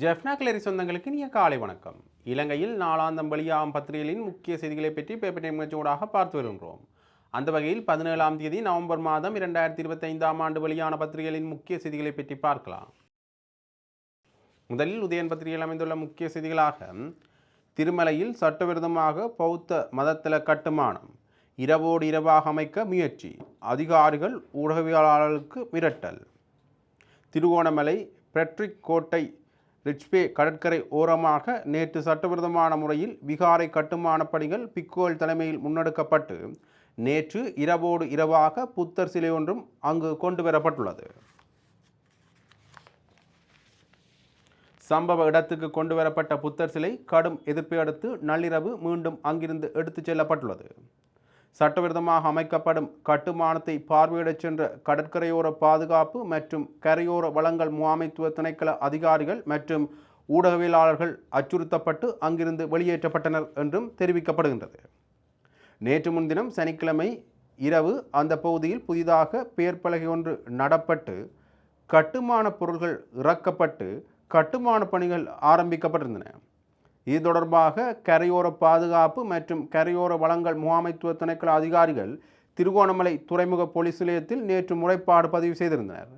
ஜெஃப்னா கிளரி சொந்தங்களுக்கு இனிய காலை வணக்கம். இலங்கையில் நாலாந்தம் வெளியாகும் பத்திரிகைகளின் முக்கிய செய்திகளை பற்றி பேப்பர் டைம் நிகழ்ச்சியோடாக பார்த்து வருகின்றோம். அந்த வகையில் பதினேழாம் தேதி நவம்பர் மாதம் இரண்டாயிரத்தி இருபத்தைந்தாம் ஆண்டு வெளியான பத்திரிகைகளின் முக்கிய செய்திகளை பற்றி பார்க்கலாம். முதலில் உதயன் பத்திரிகையில் அமைந்துள்ள முக்கிய செய்திகளாக திருமலையில் சட்டவிரோதமாக பௌத்த மதத்தல கட்டுமானம் இரவோடு இரவாக அமைக்க முயற்சி அதிகாரிகள் ஊடகவியலாளர்களுக்கு மிரட்டல். திருகோணமலை பெட்ரிக் கோட்டை ரிச்பே கடற்கரை ஓரமாக நேற்று சட்டவிரோதமான முறையில் விகாரை கட்டுமான பணிகள் பிக்கோல் தலைமையில் முன்னெடுக்கப்பட்டு நேற்று இரவோடு இரவாக புத்தர் சிலை ஒன்றும் அங்கு கொண்டு வரப்பட்டுள்ளது. சம்பவ இடத்துக்கு கொண்டு வரப்பட்ட புத்தர் சிலை கடும் எதிர்ப்பை அடுத்து நள்ளிரவு மீண்டும் அங்கிருந்து எடுத்துச் செல்லப்பட்டுள்ளது. சட்டவிரோதமாக அமைக்கப்படும் கட்டுமானத்தை பார்வையிடச் சென்ற கடற்கரையோர பாதுகாப்பு மற்றும் கரையோர வளங்கள் முகாமைத்துவ திணைக்கள அதிகாரிகள் மற்றும் ஊடகவியலாளர்கள் அச்சுறுத்தப்பட்டு அங்கிருந்து வெளியேற்றப்பட்டனர் என்றும் தெரிவிக்கப்படுகின்றது. நேற்று முன்தினம் சனிக்கிழமை இரவு அந்த பகுதியில் புதிதாக பேர்பலகை பலகை ஒன்று நடப்பட்டு கட்டுமான பொருள்கள் இறக்கப்பட்டு கட்டுமான பணிகள் ஆரம்பிக்கப்பட்டிருந்தன. இது தொடர்பாக கரையோர பாதுகாப்பு மற்றும் கரையோர வளங்கள் முகாமைத்துவ திணைக்கள அதிகாரிகள் திருகோணமலை துறைமுக போலீஸ் நிலையத்தில் நேற்று முறைப்பாடு பதிவு செய்திருந்தனர்.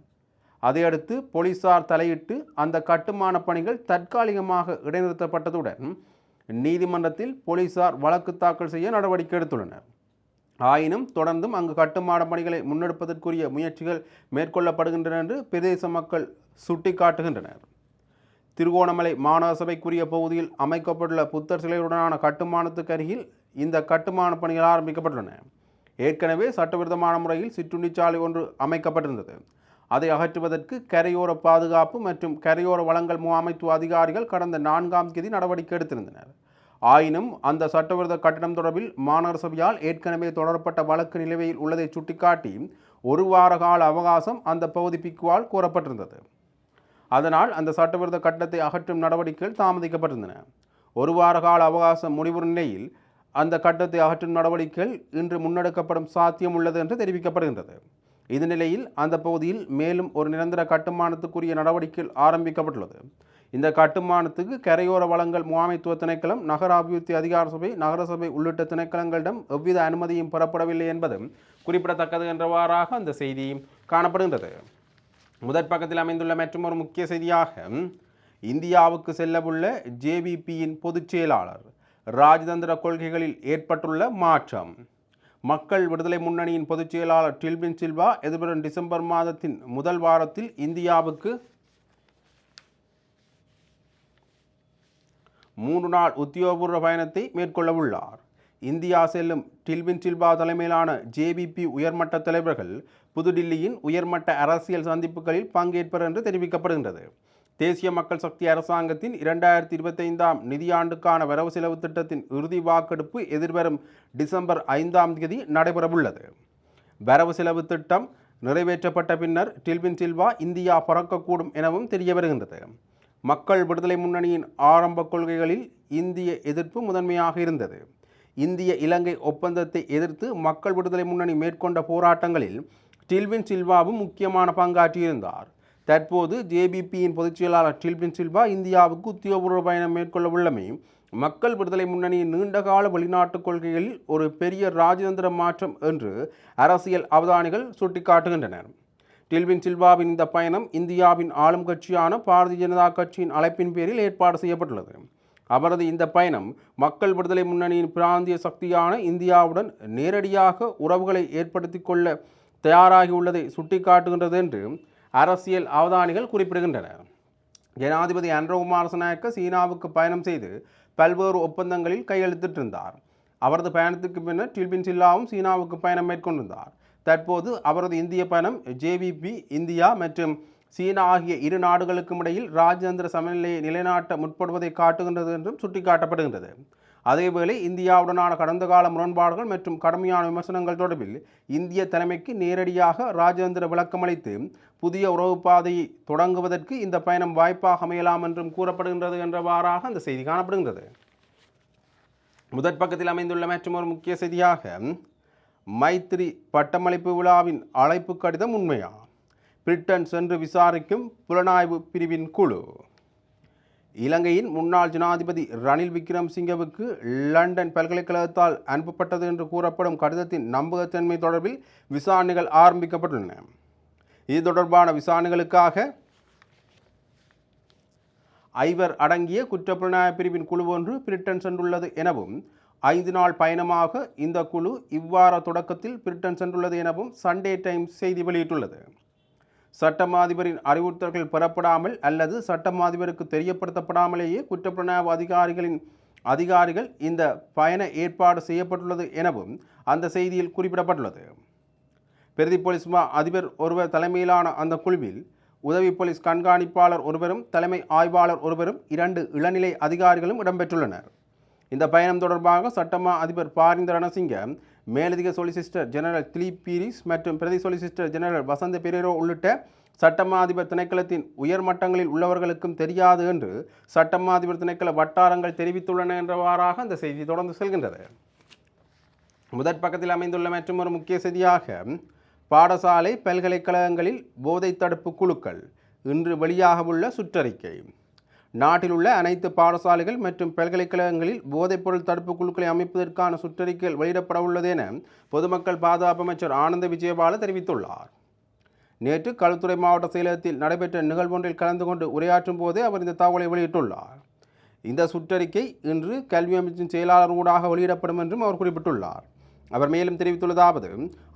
அதையடுத்து போலீசார் தலையிட்டு அந்த கட்டுமான பணிகள் தற்காலிகமாக இடைநிறுத்தப்பட்டதுடன் நீதிமன்றத்தில் போலீசார் வழக்கு தாக்கல் செய்ய நடவடிக்கை எடுத்துள்ளனர். ஆயினும் தொடர்ந்தும் அங்கு கட்டுமான பணிகளை முன்னெடுப்பதற்குரிய முயற்சிகள் மேற்கொள்ளப்படுகின்றன என்று பிரதேச மக்கள் சுட்டிக்காட்டுகின்றனர். திருகோணமலை மாநகர சபைக்குரிய பகுதியில் அமைக்கப்பட்டுள்ள புத்தர் சிலையுடனான கட்டுமானத்துக்கு அருகில் இந்த கட்டுமான பணிகள் ஆரம்பிக்கப்பட்டுள்ளன. ஏற்கனவே சட்டவிரோதமான முறையில் சிற்றுண்டிச்சாலை ஒன்று அமைக்கப்பட்டிருந்தது. அதை அகற்றுவதற்கு கரையோர பாதுகாப்பு மற்றும் கரையோர வளங்கள் முகாமைத்துவ அதிகாரிகள் கடந்த நான்காம் தேதி நடவடிக்கை எடுத்திருந்தனர். ஆயினும் அந்த சட்டவிரோத கட்டணம் தொடர்பில் மாநகர சபையால் ஏற்கனவே தொடரப்பட்ட வழக்கு நிலுவையில் உள்ளதை சுட்டிக்காட்டி ஒரு வார கால அவகாசம் அந்த பகுதி பிக்குவால் கோரப்பட்டிருந்தது. அதனால் அந்த சட்டவிரோத கட்டணத்தை அகற்றும் நடவடிக்கைகள் தாமதிக்கப்பட்டிருந்தன. ஒரு வார கால அவகாசம் முடிவுறும் நிலையில் அந்த கட்டத்தை அகற்றும் நடவடிக்கைகள் இன்று முன்னெடுக்கப்படும் சாத்தியம் உள்ளது என்று தெரிவிக்கப்படுகின்றது. இந்த நிலையில் அந்த பகுதியில் மேலும் ஒரு நிரந்தர கட்டுமானத்துக்குரிய நடவடிக்கைகள் ஆரம்பிக்கப்பட்டுள்ளது. இந்த கட்டுமானத்துக்கு கரையோர வளங்கள் முகாமைத்துவ திணைக்களம் நகர அபிவிருத்தி அதிகார சபை நகரசபை உள்ளிட்ட திணைக்களங்களிடம் எவ்வித அனுமதியும் பெறப்படவில்லை என்பதும் குறிப்பிடத்தக்கது என்றவாறாக அந்த செய்தி காணப்படுகின்றது. முதற் பக்கத்தில் அமைந்துள்ள மற்றொரு முக்கிய செய்தியாக இந்தியாவுக்கு செல்லவுள்ள ஜேவிபியின் பொதுச் செயலாளர் ராஜதந்திர கொள்கைகளில் ஏற்பட்டுள்ள மாற்றம். மக்கள் விடுதலை முன்னணியின் பொதுச் செயலாளர் டில்பின் சில்வா எதிர்வரும் டிசம்பர் மாதத்தின் முதல் வாரத்தில் இந்தியாவுக்கு மூன்று நாள் உத்தியோகபூர்வ பயணத்தை மேற்கொள்ள உள்ளார் இந்தியா செல்லும் டில்வின் சில்வா தலைமையிலான ஜேபிபி உயர்மட்ட தலைவர்கள் புதுடில்லியின் உயர்மட்ட அரசியல் சந்திப்புகளில் பங்கேற்பர் என்று தெரிவிக்கப்படுகின்றது. தேசிய மக்கள் சக்தி அரசாங்கத்தின் இரண்டாயிரத்தி இருபத்தைந்தாம் நிதியாண்டுக்கான வரவு செலவு திட்டத்தின் இறுதி வாக்கெடுப்பு எதிர்வரும் டிசம்பர் ஐந்தாம் தேதி நடைபெறவுள்ளது. வரவு செலவு திட்டம் நிறைவேற்றப்பட்ட பின்னர் டில்வின் சில்வா இந்தியா பறக்கக்கூடும் எனவும் தெரிய வருகின்றது மக்கள் விடுதலை முன்னணியின் ஆரம்ப கொள்கைகளில் இந்திய எதிர்ப்பு முதன்மையாக இருந்தது. இந்திய இலங்கை ஒப்பந்தத்தை எதிர்த்து மக்கள் விடுதலை முன்னணி மேற்கொண்ட போராட்டங்களில் டில்வின் சில்வாவும் முக்கியமான பங்காற்றியிருந்தார். தற்போது ஜேபிபியின் பொதுச் செயலாளர் டில்வின் சில்வா இந்தியாவுக்கு உத்தியோகபூர்வ பயணம் மேற்கொள்ள உள்ளமை மக்கள் விடுதலை முன்னணியின் நீண்டகால வெளிநாட்டு கொள்கைகளில் ஒரு பெரிய ராஜதந்திர மாற்றம் என்று அரசியல் அவதானிகள் சுட்டிக்காட்டுகின்றனர். டில்வின் சில்வாவின் இந்த பயணம் இந்தியாவின் ஆளும் கட்சியான பாரதிய ஜனதா கட்சியின் அழைப்பின் பேரில் ஏற்பாடு செய்யப்பட்டுள்ளது. அவரது இந்த பயணம் மக்கள் விடுதலை முன்னணியின் பிராந்திய சக்தியான இந்தியாவுடன் நேரடியாக உறவுகளை ஏற்படுத்தி கொள்ள தயாராகியுள்ளதை சுட்டிக்காட்டுகின்றது என்று அரசியல் அவதானிகள் குறிப்பிடுகின்றனர் ஜனாதிபதி அன்ரகுமார் குமாரசநாயக்க சீனாவுக்கு பயணம் செய்து பல்வேறு ஒப்பந்தங்களில் கையெழுத்திட்டிருந்தார். அவரது பயணத்துக்கு பின்னர் டில்பின் சில்லாவும் சீனாவுக்கு பயணம் மேற்கொண்டிருந்தார். தற்போது அவரது இந்திய பயணம் ஜேவிபி இந்தியா மற்றும் சீனா ஆகிய இரு நாடுகளுக்கும் இடையில் ராஜதந்திர சமநிலையை நிலைநாட்ட முற்படுவதை காட்டுகின்றது என்றும் சுட்டிக்காட்டப்படுகின்றது. அதேவேளை இந்தியாவுடனான கடந்த கால முரண்பாடுகள் மற்றும் கடுமையான விமர்சனங்கள் தொடர்பில் இந்திய தலைமைக்கு நேரடியாக ராஜதந்திர விளக்கமளித்து புதிய உறவு பாதையை தொடங்குவதற்கு இந்த பயணம் வாய்ப்பாக அமையலாம் என்றும் கூறப்படுகின்றது என்றவாறாக அந்த செய்தி காணப்படுகின்றது. முதற் பக்கத்தில் அமைந்துள்ள மற்றும் ஒரு முக்கிய செய்தியாக மைத்திரி பட்டமளிப்பு விழாவின் அழைப்பு கடிதம் உண்மையா? பிரிட்டன் சென்று விசாரிக்கும் புலனாய்வு பிரிவின் குழு. இலங்கையின் முன்னாள் ஜனாதிபதி ரணில் விக்ரம்சிங்கவுக்கு லண்டன் பல்கலைக்கழகத்தால் அனுப்பப்பட்டது என்று கூறப்படும் கடிதத்தின் நம்பகத்தன்மை தொடர்பில் விசாரணைகள் ஆரம்பிக்கப்பட்டுள்ளன. இது தொடர்பான விசாரணைகளுக்காக ஐவர் அடங்கிய குற்றப்புலனாய்வு பிரிவின் குழு ஒன்று பிரிட்டன் சென்றுள்ளது எனவும் ஐந்து நாள் பயணமாக இந்த குழு இவ்வார தொடக்கத்தில் பிரிட்டன் சென்றுள்ளது எனவும் சண்டே டைம்ஸ் செய்தி வெளியிட்டுள்ளது. சட்டமாதிபரின் அறிவுறுத்தல்கள் பெறப்படாமல் அல்லது சட்டமாதிபருக்கு தெரியப்படுத்தப்படாமலேயே குற்றப்புலனாய்வு அதிகாரிகளின் அதிகாரிகள் இந்த பயண ஏற்பாடு செய்யப்பட்டுள்ளது எனவும் அந்த செய்தியில் குறிப்பிடப்பட்டுள்ளது. பிரதி போலீஸ் மா அதிபர் ஒருவர் தலைமையிலான அந்த குழுவில் உதவி போலீஸ் கண்காணிப்பாளர் ஒருவரும் தலைமை ஆய்வாளர் ஒருவரும் இரண்டு இளநிலை அதிகாரிகளும் இடம்பெற்றுள்ளனர். இந்த பயணம் தொடர்பாக சட்டமா அதிபர் பாரிந்த ரணசிங்க மேலதிக சொலிசிஸ்டர் ஜெனரல் திலீப் பீரிஸ் மற்றும் பிரதி சொலிசிஸ்டர் ஜெனரல் வசந்த பெரேரோ உள்ளிட்ட சட்டமாதிபர் திணைக்களத்தின் உயர் மட்டங்களில் உள்ளவர்களுக்கும் தெரியாது என்று சட்டமாதிபர் திணைக்கள வட்டாரங்கள் தெரிவித்துள்ளன என்றவாறாக அந்த செய்தி தொடர்ந்து செல்கின்றது. முதற் பக்கத்தில் அமைந்துள்ள மற்றும் ஒரு முக்கிய செய்தியாக பாடசாலை பல்கலைக்கழகங்களில் போதை தடுப்பு குழுக்கள் இன்று வெளியாகவுள்ள சுற்றறிக்கை. நாட்டில் உள்ள அனைத்து பாடசாலைகள் மற்றும் பல்கலைக்கழகங்களில் போதைப்பொருள் தடுப்பு குழுக்களை அமைப்பதற்கான சுற்றறிக்கைகள் வெளியிடப்பட உள்ளது என பொதுமக்கள் பாதுகாப்பு அமைச்சர் ஆனந்த விஜயபால தெரிவித்துள்ளார். நேற்று களுத்துறை மாவட்ட செயலகத்தில் நடைபெற்ற நிகழ்வொன்றில் கலந்து கொண்டு உரையாற்றும் போதே அவர் இந்த தகவலை வெளியிட்டுள்ளார். இந்த சுற்றறிக்கை இன்று கல்வி அமைச்சின் செயலாளர் ஊடாக வெளியிடப்படும் என்றும் அவர் குறிப்பிட்டுள்ளார். அவர் மேலும் தெரிவித்துள்ளதாவது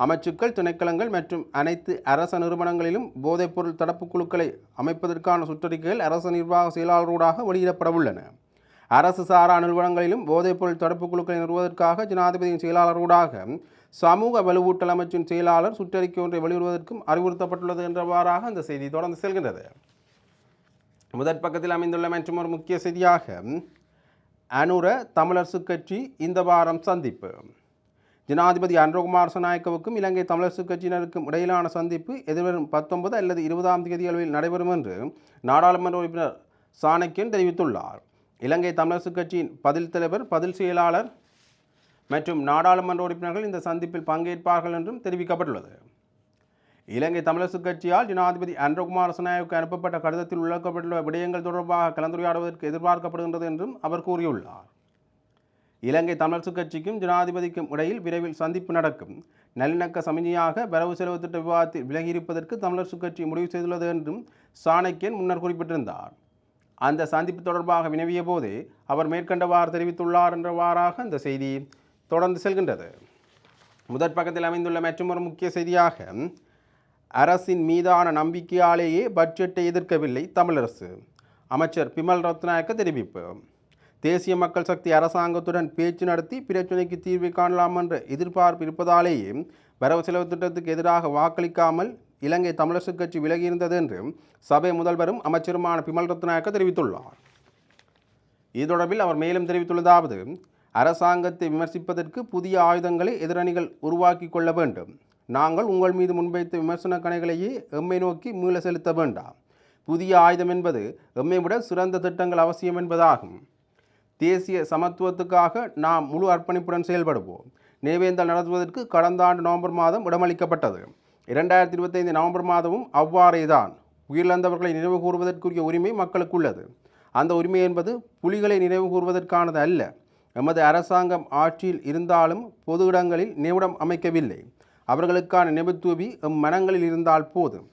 அமைச்சுக்கள் திணைக்களங்கள் மற்றும் அனைத்து அரச நிறுவனங்களிலும் போதைப்பொருள் தடுப்பு குழுக்களை அமைப்பதற்கான சுற்றறிக்கைகள் அரசு நிர்வாக செயலாளரோடாக வெளியிடப்பட உள்ளன. அரசு சாரா நிறுவனங்களிலும் போதைப்பொருள் தடுப்பு குழுக்களை நிறுவுவதற்காக ஜனாதிபதியின் செயலாளரோடாக சமூக வலுவூட்டல் அமைச்சின் செயலாளர் சுற்றறிக்கை ஒன்றை வெளியிடுவதற்கும் அறிவுறுத்தப்பட்டுள்ளது என்றவாறாக அந்த செய்தி தொடர்ந்து செல்கின்றது. முதற் பக்கத்தில் அமைந்துள்ள மற்றும் ஒரு முக்கிய செய்தியாக அனுர தமிழரசு கட்சி இந்த வாரம் சந்திப்பு. ஜனாதிபதி அன்றகுமார் சநாயக்கவுக்கும் இலங்கை தமிழரசுக் கட்சியினருக்கும் இடையிலான சந்திப்பு எதிர்வரும் பத்தொன்பது அல்லது இருபதாம் தேதி அளவில் நடைபெறும் என்று நாடாளுமன்ற உறுப்பினர் சாணக்கியன் தெரிவித்துள்ளார். இலங்கை தமிழரசுக் கட்சியின் பதில் தலைவர் பதில் செயலாளர் மற்றும் நாடாளுமன்ற உறுப்பினர்கள் இந்த சந்திப்பில் பங்கேற்பார்கள் என்றும் தெரிவிக்கப்பட்டுள்ளது. இலங்கை தமிழரசுக் கட்சியால் ஜனாதிபதி அன்றகுமார் சநாயக்கு அனுப்பப்பட்ட கடிதத்தில் உள்ளடக்கப்பட்டுள்ள விடயங்கள் தொடர்பாக கலந்துரையாடுவதற்கு எதிர்பார்க்கப்படுகின்றது என்றும் அவர் கூறியுள்ளார். இலங்கை தமிழரசு கட்சிக்கும் ஜனாதிபதிக்கும் இடையில் விரைவில் சந்திப்பு நடக்கும். நல்லிணக்க சமிதியாக வரவு செலவு திட்ட விவாதத்தில் விலகியிருப்பதற்கு தமிழரசு கட்சி முடிவு செய்துள்ளது என்றும் சாணக்கியன் முன்னர் குறிப்பிட்டிருந்தார். அந்த சந்திப்பு தொடர்பாக வினவிய போதே அவர் மேற்கண்டவாறு தெரிவித்துள்ளார் என்றவாறாக இந்த செய்தி தொடர்ந்து செல்கின்றது. முதற் பக்கத்தில் அமைந்துள்ள மற்றொரு முக்கிய செய்தியாக அரசின் மீதான நம்பிக்கையாலேயே பட்ஜெட்டை எதிர்க்கவில்லை தமிழரசு அமைச்சர் பிமல் ரத்நாயக்க தெரிவிப்பு. தேசிய மக்கள் சக்தி அரசாங்கத்துடன் பேச்சு நடத்தி பிரச்சினைக்கு தீர்வு காணலாம் என்ற எதிர்பார்ப்பு இருப்பதாலேயே வரவு செலவு திட்டத்துக்கு எதிராக வாக்களிக்காமல் இலங்கை தமிழரசு கட்சி விலகியிருந்தது என்று சபை முதல்வரும் அமைச்சருமான பிமல் ரத்நாயக்க தெரிவித்துள்ளார். இது தொடர்பில் அவர் மேலும் தெரிவித்துள்ளதாவது அரசாங்கத்தை விமர்சிப்பதற்கு புதிய ஆயுதங்களை எதிரணிகள் உருவாக்கி கொள்ள வேண்டும். நாங்கள் உங்கள் மீது முன்வைத்த விமர்சன கணைகளையே எம்மை நோக்கி மீள செலுத்த வேண்டாம். புதிய ஆயுதம் என்பது எம்மை விட சிறந்த திட்டங்கள் அவசியம் என்பதாகும். தேசிய சமத்துவத்துக்காக நாம் முழு அர்ப்பணிப்புடன் செயல்படுவோம். நினைவேந்தல் நடத்துவதற்கு கடந்த ஆண்டு நவம்பர் மாதம் இடமளிக்கப்பட்டது. இரண்டாயிரத்தி இருபத்தைந்து நவம்பர் மாதமும் அவ்வாறே தான் உயிரிழந்தவர்களை நினைவு கூறுவதற்குரிய உரிமை மக்களுக்கு உள்ளது அந்த உரிமை என்பது புலிகளை நினைவு கூறுவதற்கானது அல்ல. எமது அரசாங்கம் ஆட்சியில் இருந்தாலும் பொது இடங்களில் நினைவிடம் அமைக்கவில்லை. அவர்களுக்கான நினைவுத்தூவி எம் மனங்களில் இருந்தால் போதும்.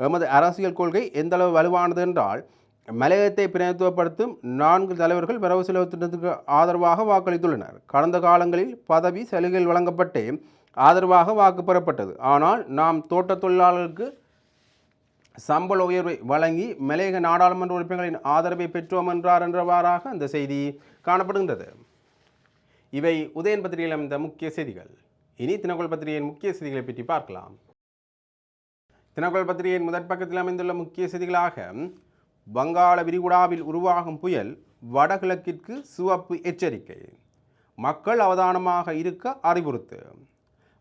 எமது அரசியல் கொள்கை எந்தளவு வலுவானது என்றால் மலையகத்தை பிரதிநிதித்துவப்படுத்தும் நான்கு தலைவர்கள் வரவு செலவு திட்டத்துக்கு ஆதரவாக வாக்களித்துள்ளனர். கடந்த காலங்களில் பதவி சலுகைகள் வழங்கப்பட்டு ஆதரவாக வாக்கு பெறப்பட்டது. ஆனால் நாம் தோட்ட தொழிலாளர்களுக்கு சம்பள உயர்வை வழங்கி மலையக நாடாளுமன்ற உறுப்பினர்களின் ஆதரவை பெற்றோம் என்றார் என்றவாறாக அந்த செய்தி காணப்படுகின்றது. இவை உதயன் பத்திரிகையில் அமைந்த முக்கிய செய்திகள். இனி தினகோல் பத்திரிகையின் முக்கிய செய்திகளை பற்றி பார்க்கலாம். தினகோல் பத்திரிகையின் முதற் பக்கத்தில் அமைந்துள்ள முக்கிய செய்திகளாக வங்காள விரிகுடாவில் உருவாகும் புயல் வடகிழக்கிற்கு சிவப்பு எச்சரிக்கை. மக்கள் அவதானமாக இருக்க அறிவுறுத்து.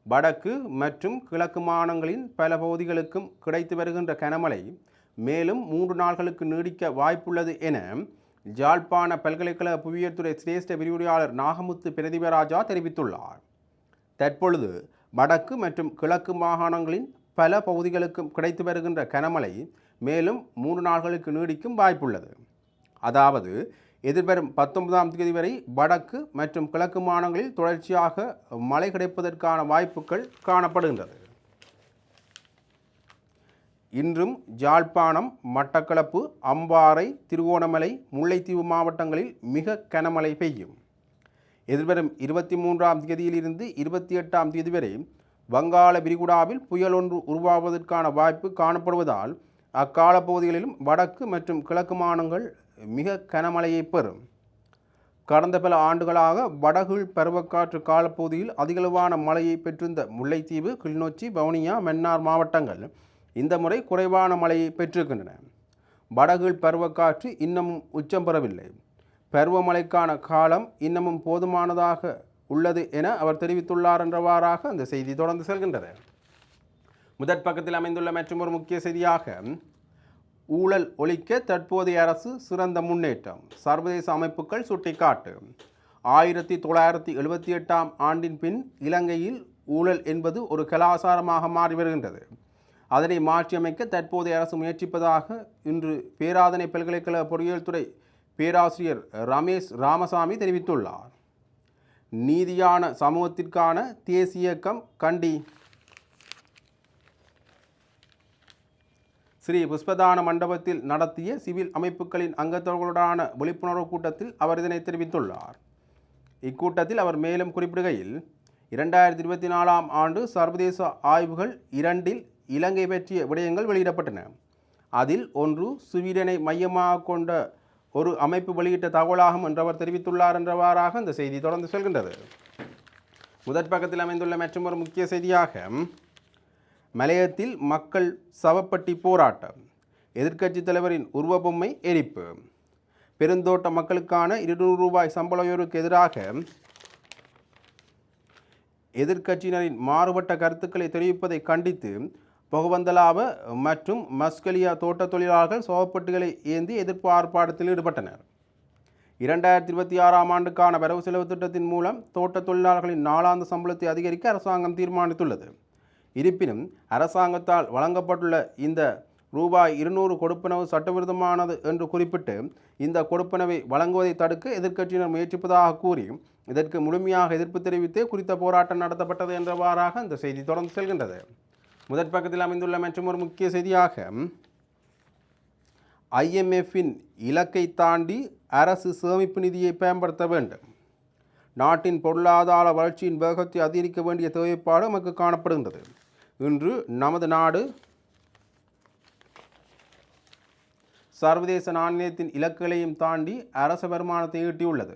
வடக்கு மற்றும் கிழக்கு மாநிலங்களின் பல பகுதிகளுக்கும் கிடைத்து வருகின்ற கனமழை மேலும் மூன்று நாள்களுக்கு நீடிக்க வாய்ப்புள்ளது என ஜாழ்ப்பாண பல்கலைக்கழக புவியியற்துறை சிரேஷ்ட விரிவுரையாளர் நாகமுத்து பிரதிபராஜா தெரிவித்துள்ளார். தற்பொழுது வடக்கு மற்றும் கிழக்கு மாகாணங்களின் பல பகுதிகளுக்கும் கிடைத்து வருகின்ற கனமழை மேலும் மூன்று நாள்களுக்கு நீடிக்கும் வாய்ப்புள்ளது. அதாவது எதிர்வரும் பத்தொன்பதாம் தேதி வரை வடக்கு மற்றும் கிழக்கு மாநிலங்களில் தொடர்ச்சியாக மழை கிடைப்பதற்கான வாய்ப்புகள் காணப்படுகின்றது. இன்றும் ஜாழ்ப்பாணம் மட்டக்களப்பு அம்பாறை திருகோணமலை முல்லைத்தீவு மாவட்டங்களில் மிக கனமழை பெய்யும். எதிர்வரும் இருபத்தி மூன்றாம் தேதியிலிருந்து இருபத்தி எட்டாம் தேதி வரை வங்காள விரிகுடாவில் புயல் ஒன்று உருவாவதற்கான வாய்ப்பு காணப்படுவதால் அக்கால பகுதிகளிலும் வடக்கு மற்றும் கிழக்கு மாநிலங்கள் மிக கனமழையை பெறும். கடந்த பல ஆண்டுகளாக வடகுள் பருவக்காற்று காலப்பகுதியில் அதிகளவான மழையை பெற்றிருந்த முல்லைத்தீவு கிளிநொச்சி வவுனியா மன்னார் மாவட்டங்கள் இந்த முறை குறைவான மழையை பெற்றிருக்கின்றன. வடகுள் பருவக்காற்று இன்னமும் உச்சம் பெறவில்லை. பருவமழைக்கான காலம் இன்னமும் போதுமானதாக உள்ளது என அவர் தெரிவித்துள்ளார் என்றவாறாக அந்த செய்தி தொடர்ந்து செல்கின்றது. முதற் பக்கத்தில் அமைந்துள்ள மற்றொரு முக்கிய செய்தியாக ஊழல் ஒழிக்க தற்போதைய அரசு சிறந்த முன்னேற்றம். சர்வதேச அமைப்புகள் சுட்டிக்காட்டு. ஆயிரத்தி தொள்ளாயிரத்தி எழுபத்தி எட்டாம் ஆண்டின் பின் இலங்கையில் ஊழல் என்பது ஒரு கலாச்சாரமாக மாறி வருகின்றது. அதனை மாற்றியமைக்க தற்போதைய அரசு முயற்சிப்பதாக இன்று பேராதனை பல்கலைக்கழக பொறியியல் துறை பேராசிரியர் ரமேஷ் ராமசாமி தெரிவித்துள்ளார். நீதியான சமூகத்திற்கான தேசிய இயக்கம் கண்டி ஸ்ரீ புஷ்பதான மண்டபத்தில் நடத்திய சிவில் அமைப்புகளின் அங்கத்தவர்களுடனான விழிப்புணர்வு கூட்டத்தில் அவர் இதனை தெரிவித்துள்ளார். இக்கூட்டத்தில் அவர் மேலும் குறிப்பிடுகையில் இரண்டாயிரத்தி இருபத்தி நாலாம் ஆண்டு சர்வதேச ஆய்வுகள் இரண்டில் இலங்கை பற்றிய விடயங்கள் வெளியிடப்பட்டன. அதில் ஒன்று சுவீடனை மையமாக கொண்ட ஒரு அமைப்பு வெளியிட்ட தகவலாகும் என்றவர் தெரிவித்துள்ளார் என்றவாறாக இந்த செய்தி தொடர்ந்து செல்கின்றது. முதற் பக்கத்தில் அமைந்துள்ள மற்றொரு முக்கிய செய்தியாக மலையத்தில் மக்கள் சவப்பட்டி போராட்டம். எதிர்க்கட்சித் தலைவரின் உருவபொம்மை எரிப்பு. பெருந்தோட்ட மக்களுக்கான இருநூறு ரூபாய் சம்பள உயர்வுக்கு எதிராக எதிர்க்கட்சியினரின் மாறுபட்ட கருத்துக்களை தெரிவிப்பதை கண்டித்து பொகவந்தலாவ மற்றும் மஸ்கலியா தோட்ட தொழிலாளர்கள் சோகப்பட்டுகளை ஏந்தி எதிர்ப்பு ஆர்ப்பாட்டத்தில் ஈடுபட்டனர். இரண்டாயிரத்தி இருபத்தி ஆறாம் ஆண்டுக்கான வரவு செலவு திட்டத்தின் மூலம் தோட்ட தொழிலாளர்களின் நாளாந்த சம்பளத்தை அதிகரிக்க அரசாங்கம் தீர்மானித்துள்ளது. இருப்பினும் அரசாங்கத்தால் வழங்கப்பட்டுள்ள இந்த ரூபாய் இருநூறு கொடுப்பனவு சட்டவிரோதமானது என்று குறிப்பிட்டு இந்த கொடுப்பனவை வழங்குவதை தடுக்க எதிர்க்கட்சியினர் முயற்சிப்பதாக கூறி இதற்கு முழுமையாக எதிர்ப்பு தெரிவித்து குறித்த போராட்டம் நடத்தப்பட்டது என்றவாறாக இந்த செய்தி தொடர்ந்து செல்கின்றது. முதற் பக்கத்தில் அமைந்துள்ள மற்றும் ஒரு முக்கிய செய்தியாக ஐஎம்எஃப்பின் இலக்கை தாண்டி அரசு சேமிப்பு நிதியை பயன்படுத்த வேண்டும். நாட்டின் பொருளாதார வளர்ச்சியின் வேகத்தை அதிகரிக்க வேண்டிய தேவைப்பாடு நமக்கு காணப்படுகின்றது. இன்று நமது நாடு சர்வதேச நாணயத்தின் இலக்குகளையும் தாண்டி அரச வருமானத்தை ஈட்டியுள்ளது.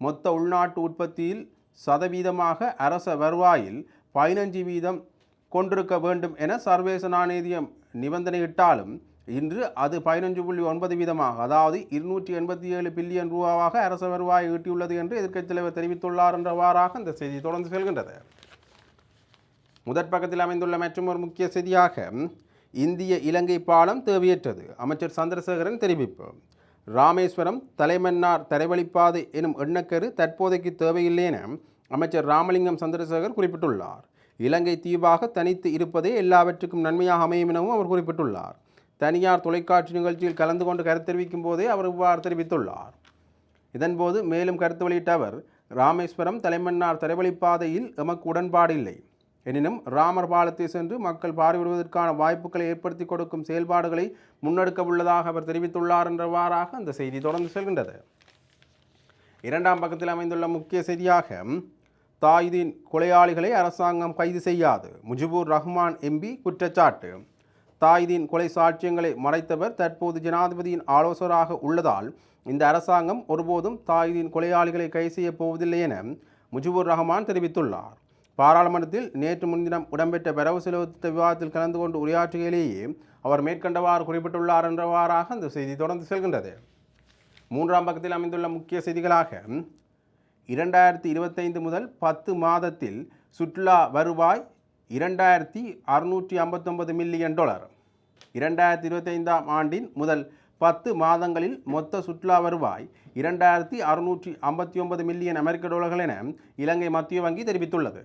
மொத்த உள்நாட்டு உற்பத்தியில் சதவீதமாக அரச வருவாயில் பதினஞ்சு வீதம் கொண்டிருக்க வேண்டும் என சர்வதேச நாணயம் நிபந்தனையிட்டாலும் இன்று அது பதினஞ்சு புள்ளி ஒன்பது வீதமாக அதாவது இருநூற்றி எண்பத்தி ஏழு பில்லியன் ரூபாவாக அரச வருவாய் ஈட்டியுள்ளது என்று எதிர்க்கட்சித் தலைவர் தெரிவித்துள்ளார் என்றவாறாக இந்த செய்தி தொடர்ந்து செல்கின்றது. முதற் பக்கத்தில் அமைந்துள்ள ஒரு முக்கிய செய்தியாக இந்திய இலங்கை பாலம் தேவையற்றது. அமைச்சர் சந்திரசேகரன் தெரிவிப்பு. ராமேஸ்வரம் தலைமன்னார் தரைவழிப்பாதை எனும் எண்ணக்கரு தற்போதைக்கு தேவையில்லை என அமைச்சர் ராமலிங்கம் சந்திரசேகர் குறிப்பிட்டுள்ளார். இலங்கை தீவாக தனித்து இருப்பதே எல்லாவற்றுக்கும் நன்மையாக அமையும் எனவும் அவர் குறிப்பிட்டுள்ளார். தனியார் தொலைக்காட்சி நிகழ்ச்சியில் கலந்து கொண்டு கருத்து தெரிவிக்கும் போதே அவர் இவ்வாறு தெரிவித்துள்ளார். இதன்போது மேலும் கருத்து வெளியிட்ட அவர் ராமேஸ்வரம் தலைமன்னார் தரைவழிப்பாதையில் எமக்கு உடன்பாடு இல்லை. எனினும் ராமர் பாலத்தை சென்று மக்கள் பார்வையிடுவதற்கான வாய்ப்புகளை ஏற்படுத்தி கொடுக்கும் செயல்பாடுகளை முன்னெடுக்க உள்ளதாக அவர் தெரிவித்துள்ளார் என்றவாறாக அந்த செய்தி தொடர்ந்து செல்கின்றது. இரண்டாம் பக்கத்தில் அமைந்துள்ள முக்கிய செய்தியாக தாயுதீன் கொலையாளிகளை அரசாங்கம் கைது செய்யாது. முஜிபுர் ரஹ்மான் எம்பி குற்றச்சாட்டு. தாயுதீன் கொலை சாட்சியங்களை மறைத்தவர் தற்போது ஜனாதிபதியின் ஆலோசகராக உள்ளதால் இந்த அரசாங்கம் ஒருபோதும் தாயுதீன் கொலையாளிகளை கைது செய்யப் போவதில்லை என முஜிபுர் ரஹ்மான் தெரிவித்துள்ளார். பாராளுமன்றத்தில் நேற்று முன்தினம் இடம்பெற்ற வரவு செலவு திட்ட விவாதத்தில் கலந்து கொண்டு உரையாற்றுகையிலேயே அவர் மேற்கண்டவாறு குறிப்பிட்டுள்ளார் என்றவாறாக அந்த செய்தி தொடர்ந்து செல்கின்றது. மூன்றாம் பக்கத்தில் அமைந்துள்ள முக்கிய செய்திகளாக இரண்டாயிரத்தி இருபத்தைந்து முதல் பத்து மாதத்தில் சுற்றுலா வருவாய் இரண்டாயிரத்தி அறுநூற்றி ஐம்பத்தொன்பது மில்லியன் டாலர். இரண்டாயிரத்தி இருபத்தைந்தாம் ஆண்டின் முதல் பத்து மாதங்களில் மொத்த சுற்றுலா வருவாய் இரண்டாயிரத்தி அறுநூற்றி ஐம்பத்தி ஒன்பது மில்லியன் அமெரிக்க டாலர்கள் என இலங்கை மத்திய வங்கி தெரிவித்துள்ளது.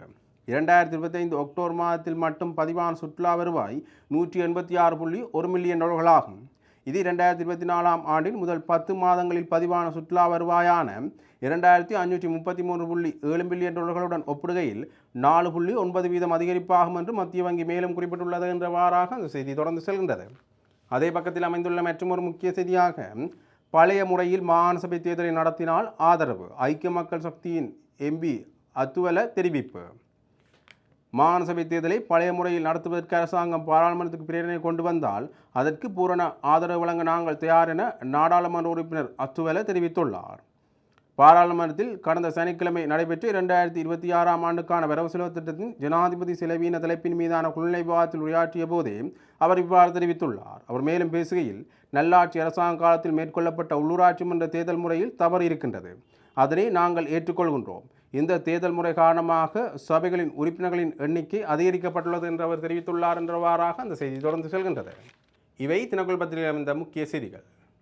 இரண்டாயிரத்தி இருபத்தைந்து அக்டோபர் மாதத்தில் மட்டும் பதிவான சுற்றுலா வருவாய் நூற்றி எண்பத்தி ஆறு புள்ளி ஒரு மில்லியன் டாலர்களாகும் இது இரண்டாயிரத்தி இருபத்தி நாலாம் ஆண்டின் முதல் பத்து மாதங்களில் பதிவான சுற்றுலா வருவாயான இரண்டாயிரத்தி அஞ்சூற்றி முப்பத்தி மூன்று புள்ளி ஏழு மில்லியன் டாலர்களுடன் ஒப்பிடுகையில் நாலு புள்ளி ஒன்பது வீதம் அதிகரிப்பாகும் என்று மத்திய வங்கி மேலும் குறிப்பிட்டுள்ளது என்றவாறாக அந்த செய்தி தொடர்ந்து செல்கின்றது. அதே பக்கத்தில் அமைந்துள்ள மற்றொரு முக்கிய செய்தியாக பழைய முறையில் மாகாண சபை தேர்தலை நடத்தினால் ஆதரவு ஐக்கிய மக்கள் சக்தியின் எம்பி அத்துவல தெரிவிப்பு. மாகாண சபை தேர்தலை பழைய முறையில் நடத்துவதற்கு அரசாங்கம் பாராளுமன்றத்துக்கு பிரேரணை கொண்டு வந்தால் அதற்கு பூரண ஆதரவு வழங்க நாங்கள் தயார் என நாடாளுமன்ற உறுப்பினர் அத்துவல தெரிவித்துள்ளார். பாராளுமன்றத்தில் கடந்த சனிக்கிழமை நடைபெற்ற இரண்டாயிரத்தி இருபத்தி ஆறாம் ஆண்டுக்கான வரவு செலவு திட்டத்தின் ஜனாதிபதி செலவீன தலைப்பின் மீதான குழுநிலை விவாதத்தில் உரையாற்றிய போதே அவர் இவ்வாறு தெரிவித்துள்ளார். அவர் மேலும் பேசுகையில் நல்லாட்சி அரசாங்க காலத்தில் மேற்கொள்ளப்பட்ட உள்ளூராட்சி மன்ற தேர்தல் முறையில் தவறு இருக்கின்றது. அதனை நாங்கள் ஏற்றுக்கொள்கின்றோம். இந்த தேர்தல் முறை காரணமாக சபைகளின் உறுப்பினர்களின் எண்ணிக்கை அதிகரிக்கப்பட்டுள்ளது என்று அவர் தெரிவித்துள்ளார் என்றவாறாக அந்த செய்தி தொடர்ந்து செல்கின்றது. இவை தினக்குள் பத்திரிகை அமைந்த முக்கிய செய்திகள்.